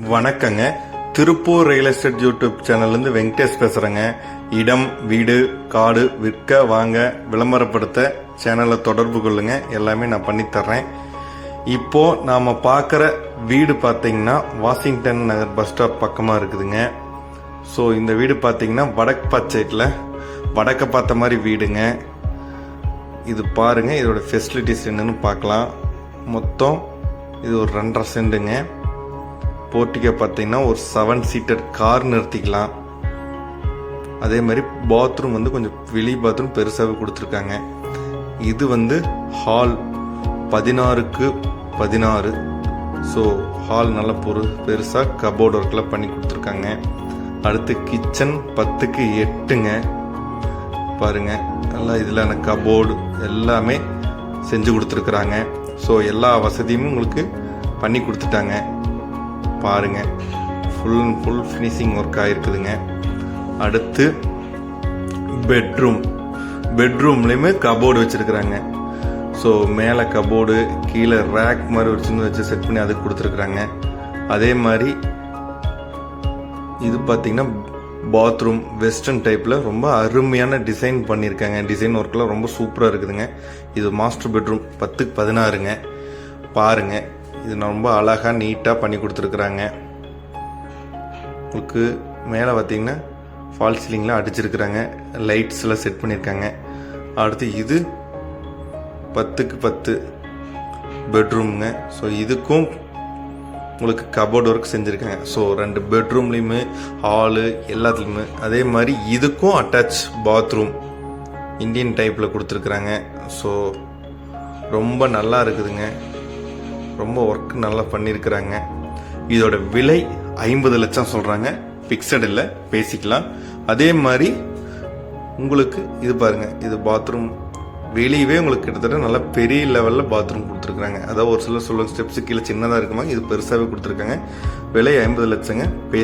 வணக்கங்க. Tiruppur real estate YouTube சேனல்லேருந்து வெங்கடேஷ் பேசுகிறேங்க இடம் வீடு காடு விற்க வாங்க விளம்பரப்படுத்த சேனலை தொடர்பு கொள்ளுங்க. எல்லாமே நான் பண்ணித்தர்றேன் இப்போது நாம் பார்க்குற வீடு பார்த்தீங்கன்னா வாஷிங்டன் நகர் பஸ் ஸ்டாப் பக்கமாக இருக்குதுங்க. ஸோ இந்த வீடு பார்த்தீங்கன்னா வடக்கு பச்சைட்டில் வடக்க பார்த்த மாதிரி வீடுங்க. இது பாருங்க இதோட ஃபெசிலிட்டிஸ் என்னென்னு பார்க்கலாம். மொத்தம் இது ஒரு ரெண்டரை செண்டுங்க. போர்ட்டிகோ பார்த்தீங்கன்னா ஒரு செவன் சீட்டர் கார் நிறுத்திக்கலாம். அதே மாதிரி பாத்ரூம் வந்து கொஞ்சம் வெளி பாத்ரூம் பெருசாகவே கொடுத்துருக்காங்க. இது வந்து ஹால் பதினாறுக்கு பதினாறு. ஸோ ஹால் நல்ல பொரு பெருசாக கபோர்ட் ஒர்க்கெலாம் பண்ணி கொடுத்துருக்காங்க. அடுத்து கிச்சன் பத்துக்கு எட்டுங்க. பாருங்க நல்லா இதில் கபோர்டு எல்லாமே செஞ்சு கொடுத்துருக்குறாங்க. ஸோ எல்லா வசதியும் உங்களுக்கு பண்ணி கொடுத்துட்டாங்க. பாருங்க. Full and full finishing work ஆகிருக்குதுங்க அடுத்து பெட்ரூம் பெட்ரூம்லேயுமே கபோர்டு வச்சுருக்குறாங்க. ஸோ மேலே கபோர்டு கீழே ரேக் மாதிரி ஒரு சின்ன வச்சு செட் பண்ணி அதுக்கு கொடுத்துருக்குறாங்க. அதே மாதிரி இது பார்த்தீங்கன்னா பாத்ரூம் வெஸ்டர்ன் டைப்பில் ரொம்ப அருமையான டிசைன் பண்ணியிருக்காங்க. டிசைன் ஒர்க்கெலாம் ரொம்ப சூப்பராக இருக்குதுங்க. இது மாஸ்டர் பெட்ரூம் பத்துக்கு பதினாறுங்க. பாருங்க. இது ரொம்ப அழகாக நீட்டாக பண்ணி கொடுத்துருக்குறாங்க. உங்களுக்கு மேலே பார்த்தீங்கன்னா ஃபால் சீலிங்லாம் அடிச்சிருக்கிறாங்க. லைட்ஸ்லாம் செட் பண்ணியிருக்காங்க அடுத்து இது பத்துக்கு பத்து பெட்ரூம்ங்க ஸோ இதுக்கும் உங்களுக்கு கபோர்ட் ஒர்க் செஞ்சுருக்காங்க. ஸோ ரெண்டு பெட்ரூம்லேயுமே ஹாலு எல்லாத்துலேயுமே. அதே மாதிரி இதுக்கும் அட்டாச் பாத்ரூம் இந்தியன் டைப்பில் கொடுத்துருக்குறாங்க. ஸோ ரொம்ப நல்லா இருக்குதுங்க. ரொம்ப ஒர்க் நல்லா பண்ணியிருக்கிறாங்க இதோட விலை ஐம்பது லட்சம் சொல்கிறாங்க ஃபிக்ஸட் இல்லை பேசிக்கலாம். அதே மாதிரி உங்களுக்கு இது பாருங்க இது பாத்ரூம் வெளியவே உங்களுக்கு கிட்டத்தட்ட நல்ல பெரிய லெவலில் பாத்ரூம் கொடுத்துருக்குறாங்க. அதாவது ஒரு சிலர் சொல்லுவாங்க ஸ்டெப்ஸ் கீழே சின்னதாக இருக்குமா இது பெருசாகவே கொடுத்துருக்காங்க. விலை ஐம்பது லட்சங்க பே